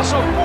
Passou.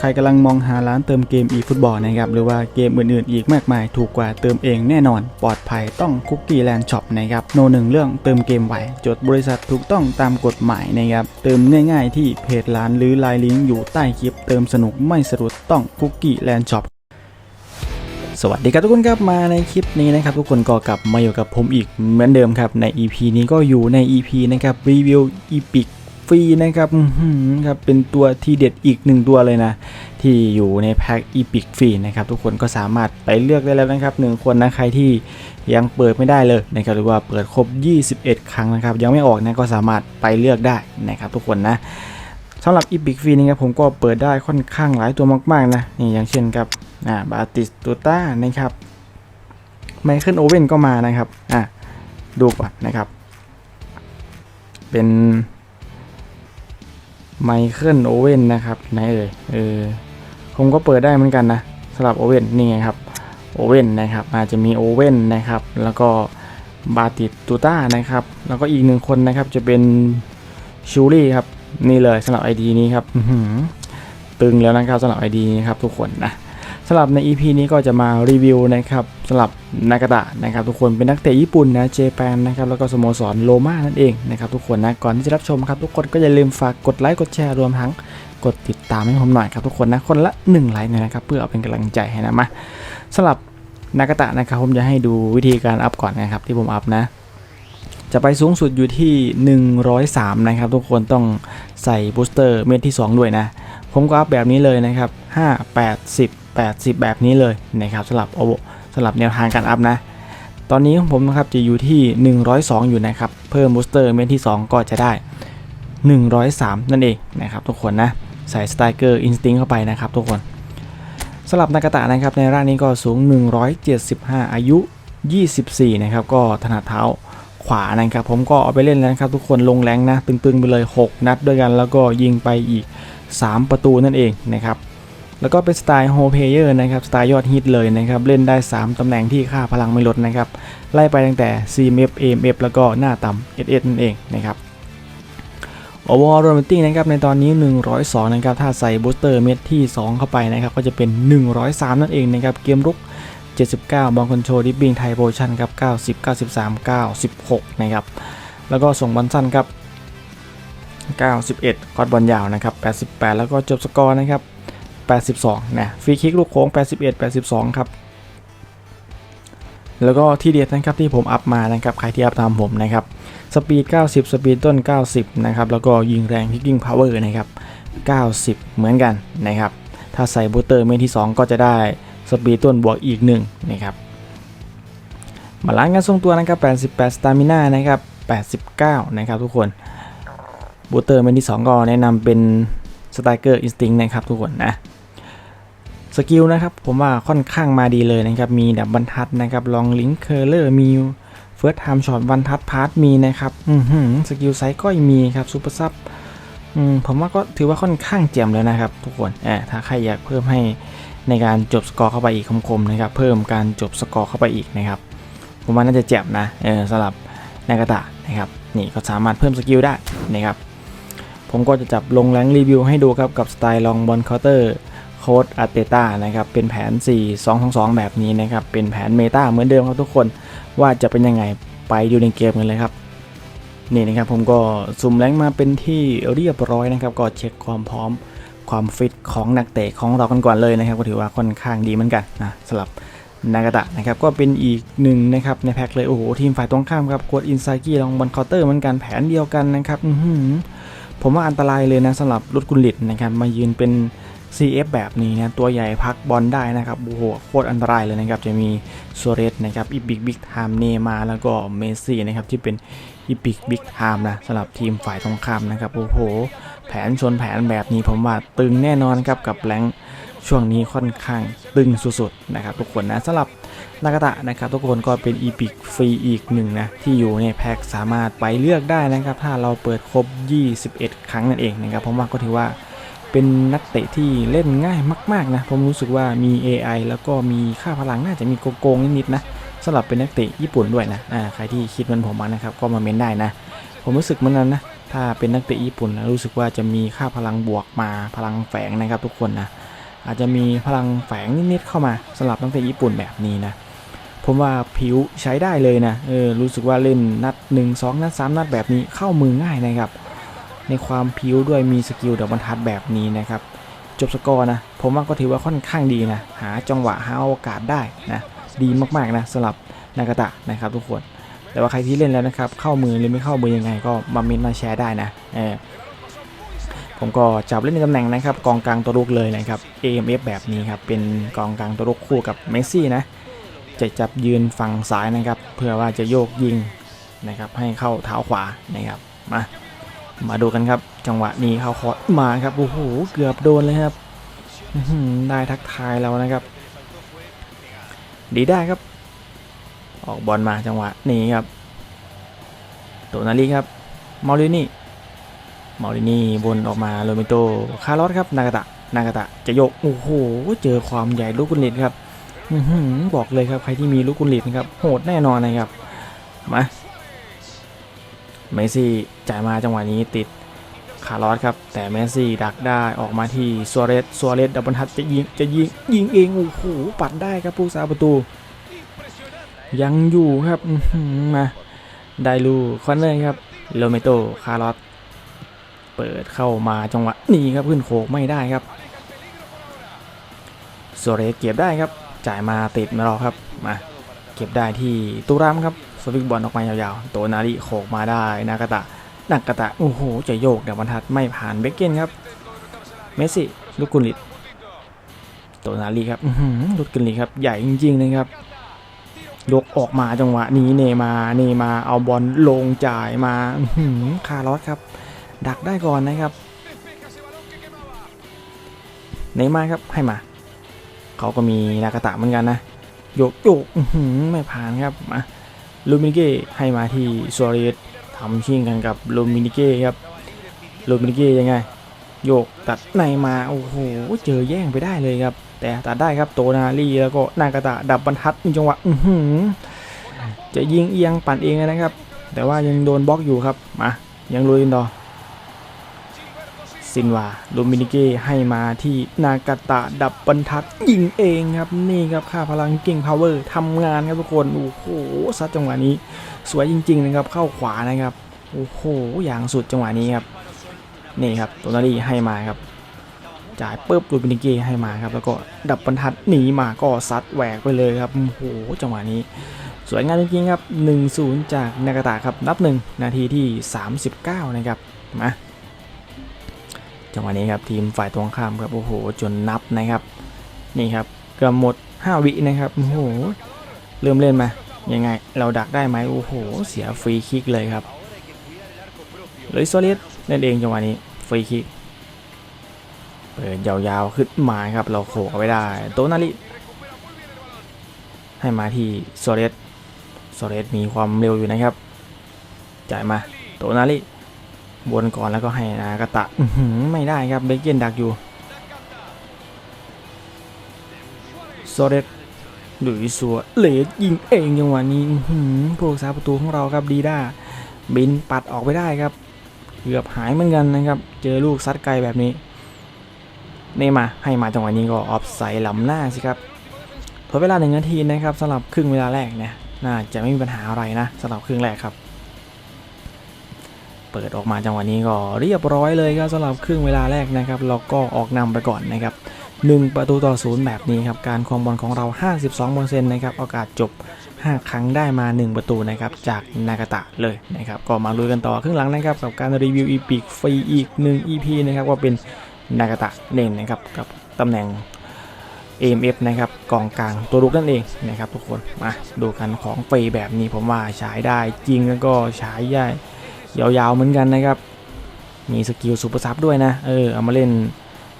ใครกำลังมองหาร้านเติมเกม eFootball นะครับหรือว่าเกมอื่นๆ อีกมากมายถูกกว่าเติมเองแน่นอน ปลอดภัยต้องคุกกี้แลนด์ช็อปนะครับโนหนึ่งเรื่องเติมเกมไหวจดบริษัทถูกต้องตามกฎหมายนะครับเติมง่ายๆ ที่เพจร้านหรือไลน์ลิงก์อยู่ใต้คลิป เติมสนุกไม่สะดุดต้องคุกกี้แลนด์ช็อปสวัสดีครับทุกคนครับมาในคลิปนี้นะครับทุกคนก็กลับมาอยู่กับผมอีกเหมือนเดิมครับใน EP นี้ก็อยู่ใน EP นะครับรีวิว Epic ฟรีนะครับอื้อหือครับเป็นตัวที่เด็ดอีกหนึ่งตัวเลยนะ ที่อยู่ในแพ็ค Epic ฟรีนะครับ ทุกคนก็สามารถไปเลือกได้แล้วนะครับหนึ่งคนนะใครที่ยังเปิดไม่ได้เลยนะครับหรือว่าเปิดครบ 21 ครั้งนะครับ ยังไม่ออกนะก็สามารถไปเลือกได้นะครับ ทุกคนนะสำหรับ Epic ฟรีนี่ครับผมก็เปิดได้ค่อนข้างหลายตัวมากๆนะนี่อย่างเช่นครับอ่าบาติสตูต้านะครับไมเคิลโอเว่นก็มานะครับอะดูก่อนนะครับ เป็น ไมเคิลโอเว่นนะครับไหนเอ่ยเออผมก็เปิดได้เหมือนกันนะสำหรับโอเว่นนี่ไงครับโอเว่นนะครับอาจจะมีโอเว่นนะครับ แล้วก็บาติตูต้านะครับ แล้วก็อีกหนึ่งคนนะครับจะเป็นชูรี่ครับ นี่เลยสำหรับ ID นี้ครับตึงแล้วนะครับสำหรับ ID นี้ครับทุกคนนะ สำหรับใน EP นี้ก็จะมารีวิวนะครับสำหรับนากาตะนะครับทุกคนเป็นนักเตะญี่ปุ่นนะเจแปนนะครับแล้วก็สโมสรโลมานั่นเองนะครับทุกคนนะก่อนที่จะรับชมครับทุกคนก็อย่าลืมฝากกดไลค์กดแชร์รวมทั้งกดติดตามให้ผมหน่อยครับทุกคนนะคนละ1ไลค์หน่อยนะครับเพื่อเอาเป็นกำลังใจให้นะมาสำหรับนากาตะนะครับผมจะให้ดูวิธีการอัพก่อนนะครับที่ผมอัพนะจะไปสูงสุดอยู่ที่ 103 นะครับ ทุกคนต้องใส่บูสเตอร์เม็ดที่ 2 ด้วยนะ ผมก็อัพแบบนี้เลยนะครับ 5 8 10 80 แบบนี้เลยนะครับสำหรับโอสำหรับแนวทางการอัพนะ ตอนนี้ของผมนะครับจะอยู่ที่ 102 อยู่นะครับ เพิ่มบูสเตอร์เม็ดที่ 2 ก็จะได้ 103 นั่นเองนะครับทุกคนนะใส่สไตเกอร์อินสติ้งเข้าไปนะครับทุกคนสำหรับนากาตะนะครับในร่างนี้ก็สูง 175 อายุ 24 นะครับ ก็ถนัดเท้าขวานะครับ ผมก็เอาไปเล่นแล้วนะครับ ทุกคนลงแรงนะ ตึงๆไปเลย 6 นัดด้วยกันแล้วก็ยิงไปอีก 3 ประตูนั่นเองนะครับ แล้วก็เป็นสไตล์โฮเพเยอร์นะครับสไตล์ยอดฮิตเลยนะครับ เล่นได้ 3 ตำแหน่งที่ค่าพลังไม่ลดนะครับ ไล่ไปตั้งแต่ CMF AMF แล้วก็หน้าต่ำ SS นั่นเองนะครับโอเวอร์โรมติ้งนะครับในตอนนี้ 102 นะครับ ถ้าใส่บูสเตอร์เม็ดที่ 2 เข้าไปนะครับ ก็จะเป็น 103 นั่นเองนะครับ เกมรุก 79 บอลคอนโทรลดิปปิ้งไทยโพชั่นครับ 90 93 96 นะครับ แล้วก็ส่งบอลสั้นครับ 91 คอดบอลยาวนะครับ 88 แล้วก็จบสกอร์นะครับ 82 นะฟรีคิกลูกโค้ง 81 82 ครับ แล้วก็ที่เด็ดนะครับที่ผมอัพมานะครับใครที่อัพตามผมนะครับสปีด 90 สปีดต้น 90 นะครับ แล้วก็ยิงแรงพิกกิ้งพาวเวอร์นะครับ 90 เหมือนกันนะครับ ถ้าใส่บูสเตอร์เมนที่ 2 ก็จะได้สปีดต้นบวกอีก 1 นะครับ มาล้างการทรงตัวนะครับ 88 สตามิน่านะครับ 89 นะครับทุกคนบูเตอร์เมนที่ 2 ก็แนะนำเป็นสไตเกอร์อินสติ้งนะครับทุกคนนะ สกิลนะครับผมว่าค่อนข้างมาดีเลยนะครับ มีดับบรรทัดนะครับลองลิงค์เคอร์เลอร์มีเฟิร์สไทม์ช็อตบรรทัดพาร์ทมีนะครับอือหือสกิลไซค์ก็มีครับซูเปอร์ซับอืมผมว่าก็ถือว่าค่อนข้างเจ๋มเลยนะครับ ทุกคนแอบถ้าใครอยากเพิ่มให้ในการจบสกอร์เข้าไปอีกคมๆนะครับ เพิ่มการจบสกอร์เข้าไปอีกนะครับ ผมว่าน่าจะเจ็บนะเออสำหรับนากาตะนะครับ นี่ก็สามารถเพิ่มสกิลได้นะครับ ผมก็จะจับลงแรงรีวิวให้ดูครับกับสไตล์ลองบอลเคาน์เตอร์ ค้ดอาร์เตต้านะครับเป็นแผน 4 2 2 2 แบบนี้นะครับเป็นแผนเมตาเหมือนเดิมครับทุกคนว่าจะเป็นยังไงไปดูในเกมกันเลยครับนี่นะครับผมก็สุ่มแรงมาเป็นที่เรียบร้อยนะครับก็เช็คความพร้อมความฟิตของนักเตะของเรากันก่อนเลยนะครับก็ถือว่าค่อนข้างดีเหมือนกันนะสำหรับนากาตะนะครับก็เป็นอีกหนึ่งนะครับในแพ็คเลยโอ้โหทีมฝ่ายตรงข้ามครับกดอินไซกี้ลองบอลคาน์เตอร์เหมือนกันแผนเดียวกันนะครับผมว่าอันตรายเลยนะสำหรับรถกุลิตนะครับมายืนเป็น CF แบบนี้นะตัวใหญ่พักบอลได้นะครับโอ้โหโคตรอันตรายเลยนะครับ จะมีโซเรสนะครับอีบิกบิ๊กไทม์เนมาแล้วก็เมสซี่นะครับที่เป็นอีบิกบิ๊กไทม์นะสำหรับทีมฝ่ายตรงข้ามนะครับโอ้โห แผนชนแผนแบบนี้ผมว่าตึงแน่นอนครับกับแรงช่วงนี้ค่อนข้างตึงสุดๆนะครับทุกคนนะสำหรับนากาตะนะครับทุกคนก็เป็นอีพิกฟรีอีกหนึ่งนะที่อยู่ในแพ็คสามารถไปเลือกได้นะครับ ถ้าเราเปิดครบ 21 ครั้งนั่นเองนะครับผมว่าก็ถือว่า เป็นนักเตะที่เล่นง่ายมาก ๆนะ ผมรู้สึกว่ามี AI แล้วก็มีค่าพลังน่าจะมีโกงนิดๆนะสำหรับเป็นนักเตะญี่ปุ่นด้วยนะอ่าใครที่คิดเหมันผมมานะครับก็มาเมนได้นะ ผมรู้สึกเหมือนกันนะ ถ้าเป็นนักเตะญี่ปุ่นแล้วรู้สึกว่าจะมีค่าพลังบวกมาพลังแฝงนะครับทุกคนนะอาจจะมีพลังแฝงนิดๆเข้ามาสำหรับนักเตะญี่ปุ่นแบบนี้นะผมว่าผิวใช้ได้เลยนะเออรู้สึกว่าเล่นนัด 1 2 นัด 3 นัดแบบนี้เข้ามือง่ายนะครับ ในความผิวด้วยมีสกิลเดอกบรรทัดแบบนี้นะครับ จบสกอร์นะ ผมว่าก็ถือว่าค่อนข้างดีนะ หาจังหวะหาโอกาสได้นะ ดีมากๆนะสำหรับนากาตะนะครับทุกคน แต่ว่าใครที่เล่นแล้วนะครับ เข้ามือหรือไม่เข้ามือยังไงก็มาเมนมาแชร์ได้นะเออผมก็จับเล่นในตำแหน่งนะครับกองกลางตัวรุกเลยนะครับ AMF แบบนี้ครับเป็นกองกลางตัวรุกคู่กับเมสซี่นะจะจับยืนฝั่งซ้ายนะครับ เพื่อว่าจะโยกยิงนะครับให้เข้าเท้าขวานะครับมา มาดูกันครับ จังหวะนี้เขาคอร์สมาครับโอ้โหเกือบโดนเลยครับได้ทักทายเรานะครับ ดีได้ครับ ออกบอลมาจังหวะนี้ครับโตนาลีครับมาลินี่มาลินี่บนออกมาโรเมโตคาร์ลอสครับนากาตะนากาตะจะโยกโอ้โหเจอความใหญ่ลูกกุลิตครับบอกเลยครับใครที่มีลูกกุลิตครับโหดแน่นอนนะครับมา เมสซี่จ่ายมาจังหวะนี้ติดคาร์ลอสครับ แต่เมสซี่ดักได้ออกมาที่ซัวเรสซัวเรสดับบเบิลทัชจะยิงจะยิงยิงเองโอ้โหปัดได้ครับผู้สาประตู ยังอยู่ครับมาได้ลูคอนเนอร์ครับโรเมโตคาร์ลอสเปิดเข้ามาจังหวะนี้ครับขึ้นโขกไม่ได้ครับโซเรสเก็บได้ครับ จ่ายมาติดมารอครับมาเก็บได้ที่ตูรามครับ สวิกบอลออกมายาวๆโตนาริโขกมาได้นากาตะนากาตะ โอ้โห จะโยกเดี๋ยวบรรทัดไม่ผ่านเบคเกนครับ เมสซี่ลูกกุลิตโตนาริครับลูกกุลิตครับ ใหญ่จริงๆนะครับยกออกมาจังหวะนี้เนมาเนมาเอาบอลลงจ่ายมาคาร์ลอสครับ ดักได้ก่อนนะครับ เนมาครับให้มา เขาก็มีนากาตะเหมือนกันนะโยกโยกไม่ผ่านครับมา ลูมินิเก้ให้มาที่ซัวเรสทำชิ่งกันกับลูมินิเก้ครับลูมินิเก้ยังไง โยกตัดในมา โอ้โห เจอแย่งไปได้เลยครับ แต่ตัดได้ครับโตนาลีแล้วก็นากาตะดับบรรทัดมีจังหวะอือหือจะยิงเอียงปั่นเองนะครับ แต่ว่ายังโดนบล็อกอยู่ครับ มา ยังลุยกันต่อ ซินวาลูมินิเก้ให้มาที่นากาตะดับบรรทัดยิงเองครับ นี่ครับค่าพลังเก่งพาวเวอร์ทำงานครับทุกคน โอ้โหซัดจังหวะนี้ สวยจริง ๆ นะครับ เข้าขวานะครับ โอ้โห อย่างสุดจังหวะนี้ครับ นี่ครับโตนาลีให้มาครับ จ่ายปุ๊บลูบินิกีให้มาครับ แล้วก็ดับบรรทัดหนีมาก็ซัดแหวกไปเลยครับ โอ้โห จังหวะนี้สวยงามจริงๆครับ 1-0 จากนากาตะครับ นับ 1 นาทีที่ 39 นะครับ มา จังหวะนี้ครับทีมฝ่ายตรงข้ามครับโอ้โหจนนับนะครับ นี่ครับเกือบหมด 5 วินะครับโอ้โหเริ่มเล่นมายังไง เราดักได้ไหมโอ้โห เสียฟรีคิกเลยครับเลยโซเลสเล่นเองจังหวะนี้ฟรีคิกเปิดยาวๆขึ้นมาครับเราโขกเอาไว้ได้ โตนาริให้มาที่โซเรสโซเรสมีความเร็วอยู่นะครับ จ่ายมาโตนาริ บนก่อนแล้วก็ให้นากาตะไม่ได้ครับเบเกนดักอยู่โซเรสหรือสัวเลสยิงเองจังหวะนี้อื้อหือผู้รักษาประตูของเราครับดีด้าบินปัดออกไปได้ครับ เกือบหายเหมือนกันนะครับ เจอลูกซัดไกลแบบนี้เนมาให้มาจังหวะนี้ก็ออฟไซด์ล้ำหน้าสิครับทดเวลาหนึ่งนาทีนะครับสำหรับครึ่งเวลาแรกเนี่ยน่าจะไม่มีปัญหาอะไรนะสำหรับครึ่งแรกครับ เปิดออกมาจังหวะนี้ก็เรียบร้อยเลยครับสำหรับครึ่งเวลาแรกนะครับเราก็ออกนำไปก่อนนะครับ1ประตูต่อศูนย์แบบนี้ครับการครองบอลของเรา 52%นะครับโอกาสจบ 5 ครั้งได้มา 1 ประตูนะครับจากนากาตะเลยนะครับก็มาลุยกันต่อครึ่งหลังนะครับกับการรีวิวอีพิกฟรีอีก 1 EP นะครับว่าเป็นนากาตะเน่นนะครับกับตำแหน่ง AMF นะครับกองกลางตัวรุกนั่นเองนะครับทุกคนมาดูกันของฟรีแบบนี้ผมว่าใช้ได้จริงแล้วก็ใช้ได้ ยาวๆเหมือนกันนะครับ มีสกิลซูเปอร์ซับด้วยนะ เออ เอามาเล่น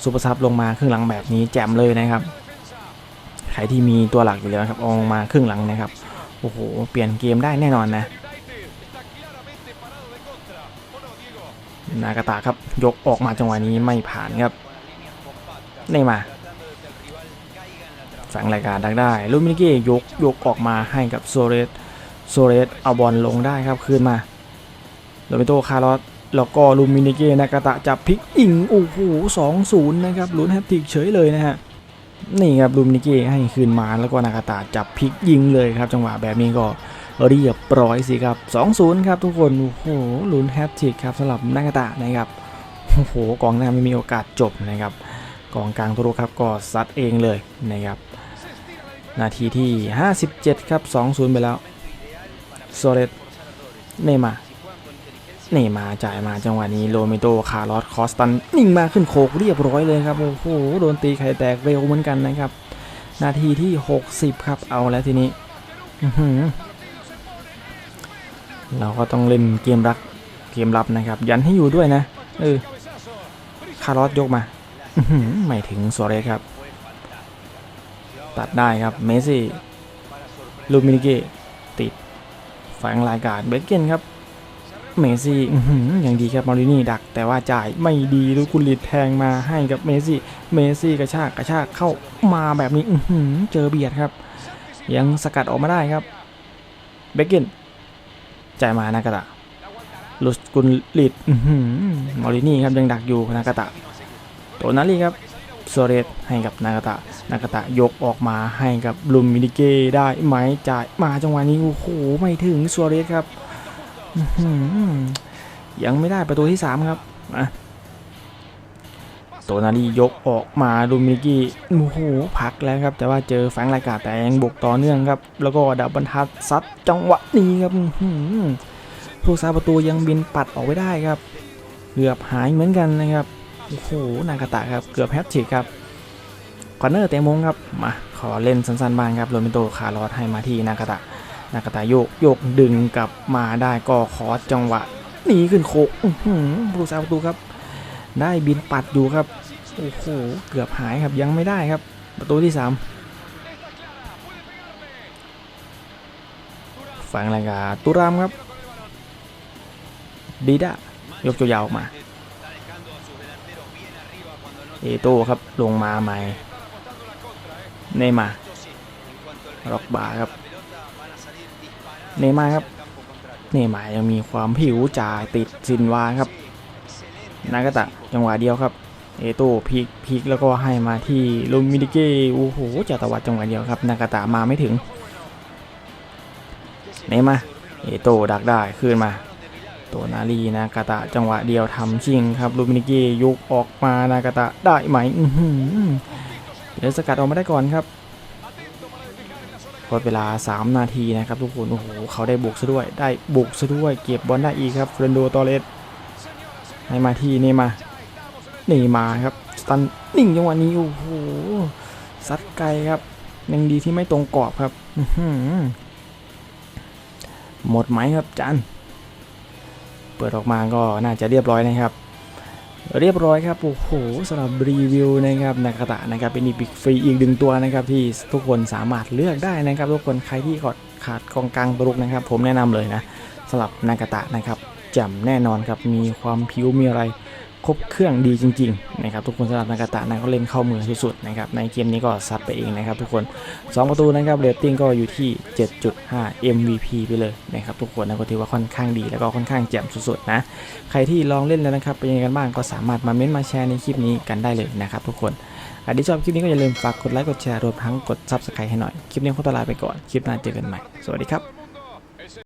ซูเปอร์ซับลงมาครึ่งหลังแบบนี้แจ่มเลยนะครับ ใครที่มีตัวหลักอยู่แล้วครับเอาลงมาครึ่งหลังนะครับ โอ้โห เปลี่ยนเกมได้แน่นอนนะ นากาตะครับ ยกออกมาจังหวะนี้ไม่ผ่านครับนี่มาแฝงรายการดักได้ลูมินิเก้ยกยกออกมาให้กับโซเรสโซเรสเอาบอลลงได้ครับ คืนมา โรเบโตคาร์ลอสแล้วก็ลูมินิเก้นากาตะจับพลิกอิงโอ้โหสองศูนย์นะครับลุ้นแฮตติกเฉยเลยนะฮะนี่ครับลูมินิเก้ให้คืนมาแล้วก็นากาตะจับพลิกยิงเลยครับ จังหวะแบบนี้ก็เรียบร้อยสิครับ2-0ครับทุกคนโอ้โหลุ้นแฮตทริกครับสำหรับนากาตะนะครับโอ้โหกองหน้าไม่มีโอกาสจบนะครับกองกลางตุรุครับก็ซัดเองเลยนะครับนาทีที่ 57 ครับ 2-0 ไปแล้วโซเรสเนมา นย์มาจ่ายมาจังหวะนี้โรเมโตคาร์ลอสคอสตันนิ่งมาขึ้นโคกเรียบร้อยเลยครับโอ้โหโดนตีไข่แตกเร็วเหมือนกันนะครับ นาทีที่ 60 ครับเอาแล้วทีนี้เราก็ต้องเล่นเกมรักเกมรับนะครับ ยันให้อยู่ด้วยนะเออคาร์ลอสยกมาไม่ถึงโซเรสครับ ตัดได้ครับเมซี่ลูมินิเกติดแฝงรายการเบเกนครับ เมสซี่อย่างดีครับมารินี่ดัก แต่ว่าจ่ายไม่ดีลูกกุลิตแทงมาให้กับเมสซี่ เมสซี่กระชากกระชากเข้ามาแบบนี้อืเจอเบียดครับ ยังสกัดออกมาได้ครับ เบเกนจ่ายมานากาตะลุสกุลลิตอื้อหือมารินี่ครับยังดักอยู่นากาตะโตนาลีครับโซเรสให้กับนากาตะนากาตะยกออกมาให้กับลุมมินิเกได้ไหมจ่ายมาจังหวะนี้โอ้โหไม่ถึงโซเรสครับ ยังไม่ได้ประตูที่ 3 ครับอะโตนาลียกออกมาลุมมินิเกโอ้โหพักแล้วครับ แต่ว่าเจอแฝงรายการแต่ยังบุกต่อเนื่องครับ แล้วก็ดับบรรทัดซัดจังหวะนี้ครับผู้สาประตูยังบินปัดออกไว้ได้ครับเกือบหายเหมือนกันนะครับโอ้โหนากาตะครับเกือบแฮตทริกครับคอนเนอร์เตะมงครับมาขอเล่นสั้นๆบ้างครับโรเมโตคาร์ลอสให้มาที่นากาตะ นากาตะโยกโยกดึงกลับมาได้ก็ขอจังหวะหนีขึ้นโคกผู้สาประตูครับ ได้บินปัดอยู่ครับโอ้โหเกือบหายครับยังไม่ได้ครับ ประตูที่ 3 ฝั่งรายกาตุรามครับดีด้ายกตัวยาวออกมาเอโต้ครับลงมาใหม่เนมาร์ล็อกบาครับ เนมาครับ เนมายังมีความผิวจ่ายติดซินวาครับ นากาตะจังหวะเดียวครับ เอโต้พลิกพลิกแล้วก็ให้มาที่ลูมินิเกโอ้โหจัตวัดจังหวะเดียวครับ นากาตะมาไม่ถึง เนมา เอโต้ดักได้คืนมาตัวนาลีนากาตะจังหวะเดียวทำชิงครับลูมินิเกยุกออกมานากาตะได้ไหมเดี๋ยวสกัดออกมาได้ก่อนครับ พอเวลา 3 นาทีนะครับทุกคนโอ้โหเขาได้บุกซะด้วยได้บุกซะด้วยเก็บบอลได้อีกครับเฟรนโดตอเรสให้มาที่นี่มานี่มาครับสตันนิ่งจังหวะนี้โอ้โหซัดไกลครับยังดีที่ไม่ตรงกรอบครับหมดไหมครับจันเปิดออกมาก็น่าจะเรียบร้อยนะครับ เรียบร้อยครับ โอ้โหสำหรับรีวิวนะครับนากาตะนะครับเป็นอีพิกฟรีอีกหนึ่งตัวนะครับที่ทุกคนสามารถเลือกได้นะครับทุกคนใครที่ขาดขาดกองกลางตรุกนะครับ ผมแนะนำเลยนะสำหรับนากาตะนะครับแจ่มแน่นอนครับมีความผิวมีอะไร ครบเครื่องดีจริงๆนะครับทุกคนสำหรับนากาตะนะเขาเล่นเข้ามือสุดๆนะครับในเกมนี้ก็ซัดไปเองนะครับทุกคน 2 ประตูนะครับเรตติ้งก็อยู่ที่ 7.5 MVP ไปเลยนะครับทุกคนนะก็ถือว่าค่อนข้างดีแล้วก็ค่อนข้างแจ่มสุดๆนะใครที่ลองเล่นแล้วนะครับเป็นยังไงกันบ้างก็สามารถมาเม้นต์มาแชร์ในคลิปนี้กันได้เลยนะครับทุกคนใครที่ชอบคลิปนี้ก็อย่าลืมฝากกดไลค์กดแชร์รวมทั้งกด Subscribe ให้หน่อยคลิปนี้ขอตัวลาไปก่อนคลิปหน้าเจอกันใหม่สวัสดีครับ